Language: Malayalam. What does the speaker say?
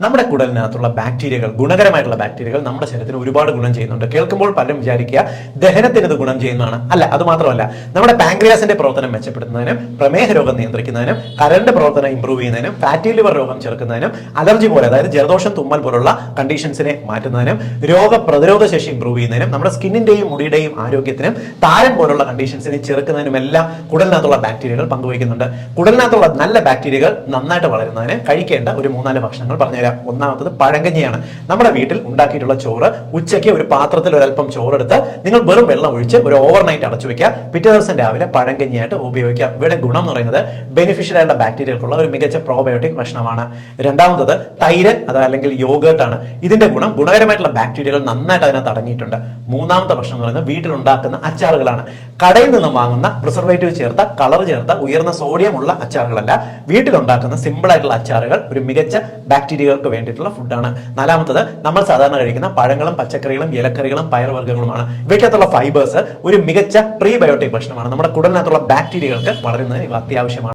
നമ്മുടെ കുടലിനകത്തുള്ള ബാക്ടീരിയകൾ ഗുണകരമായിട്ടുള്ള ബാക്ടീരിയകൾ നമ്മുടെ ശരീരത്തിന് ഒരുപാട് ഗുണം ചെയ്യുന്നുണ്ട്. കേൾക്കുമ്പോൾ പലരും വിചാരിക്കുക ദഹനത്തിന് ഇത് ഗുണം ചെയ്യുന്നതാണ്. അല്ല അത് മാത്രമല്ല നമ്മുടെ പാങ്ക്രിയാസിന്റെ പ്രവർത്തനം മെച്ചപ്പെടുത്തുന്നതിനും പ്രമേഹ രോഗം നിയന്ത്രിക്കുന്നതിനും കരണ്ട് പ്രവർത്തനം ഇംപ്രൂവ് ചെയ്യുന്നതിനും ഫാറ്റി ലിവർ രോഗം ചെറുക്കുന്നതിനും അലർജി പോലെ അതായത് ജലദോഷം തുമ്മൽ പോലുള്ള കണ്ടീഷൻസിനെ മാറ്റുന്നതിനും രോഗപ്രതിരോധ ശേഷി ഇംപ്രൂവ് ചെയ്യുന്നതിനും നമ്മുടെ സ്കിന്നിന്റെയും മുടിയുടെയും ആരോഗ്യത്തിനും താരം പോലുള്ള കണ്ടീഷൻസിനെ ചെറുക്കുന്നതിനും എല്ലാം കുടലിനകത്തുള്ള ബാക്ടീരിയകൾ പങ്കുവയ്ക്കുന്നുണ്ട് കുടലിനകത്തുള്ള നല്ല ബാക്ടീരിയകൾ നന്നായിട്ട് വളരുന്നതിന് കഴിക്കേണ്ട ഒരു മൂന്നാൽ ഭക്ഷണങ്ങൾ പറഞ്ഞുതരാം. ഒന്നാമത്തത് പഴങ്കഞ്ഞിയാണ്. നമ്മുടെ വീട്ടിൽ ഉണ്ടാക്കിയിട്ടുള്ള ചോറ് ഉച്ചയ്ക്ക് ഒരു പാത്രത്തിൽ ഒരല്പം ചോറെടുത്ത് നിങ്ങൾ വെറും വെള്ളം ഒഴിച്ച് ഒരു ഓവർനൈറ്റ് അടച്ചു വെക്കുക. പിറ്റേ ദിവസം രാവിലെ പഴങ്കഞ്ഞിയായിട്ട് ഉപയോഗിക്കുക. ഇവിടെ ഗുണം എന്ന് പറയുന്നത് ബെനിഫിഷ്യൽ ആയിട്ടുള്ള ബാക്ടീരിയകൾക്കുള്ള ഒരു മികച്ച പ്രോബയോട്ടിക് ഭക്ഷണമാണ്. രണ്ടാമത്തത് തൈര് അത് അല്ലെങ്കിൽ യോഗേർട്ട് ആണ്. ഇതിന്റെ ഗുണം ഗുണകരമായിട്ടുള്ള ബാക്ടീരിയകൾ നന്നായിട്ട് അതിനകത്ത് അടങ്ങിയിട്ടുണ്ട്. മൂന്നാമത്തെ ഭക്ഷണം എന്ന് പറയുന്നത് വീട്ടിൽ ഉണ്ടാക്കുന്ന അച്ചാറുകളാണ്. കടയിൽ നിന്നും വാങ്ങുന്ന പ്രിസർവേറ്റീവ് ചേർത്ത കളർ ചേർത്ത ഉയർന്ന സോഡിയം ഉള്ള അച്ചാറുകളല്ല. വീട്ടിലുണ്ടാക്കുന്ന സിമ്പിൾ ആയിട്ടുള്ള അച്ചാറുകൾ ഒരു മികച്ച ബാക്ടീരിയകൾക്ക് വേണ്ടിയിട്ടുള്ള ഫുഡാണ് നാലാമത്തത് നമ്മൾ സാധാരണ കഴിക്കുന്ന പഴങ്ങളും പച്ചക്കറികളും ഇലക്കറികളും പയർവർഗങ്ങളുമാണ് ഇവയ്ക്കകത്തുള്ള ഫൈബേഴ്സ് ഒരു മികച്ച പ്രീബയോട്ടിക് ഭക്ഷണമാണ്. നമ്മുടെ കുടലിനകത്തുള്ള ബാക്ടീരിയകൾക്ക് വളരുന്നതിന് അത്യാവശ്യമാണ്.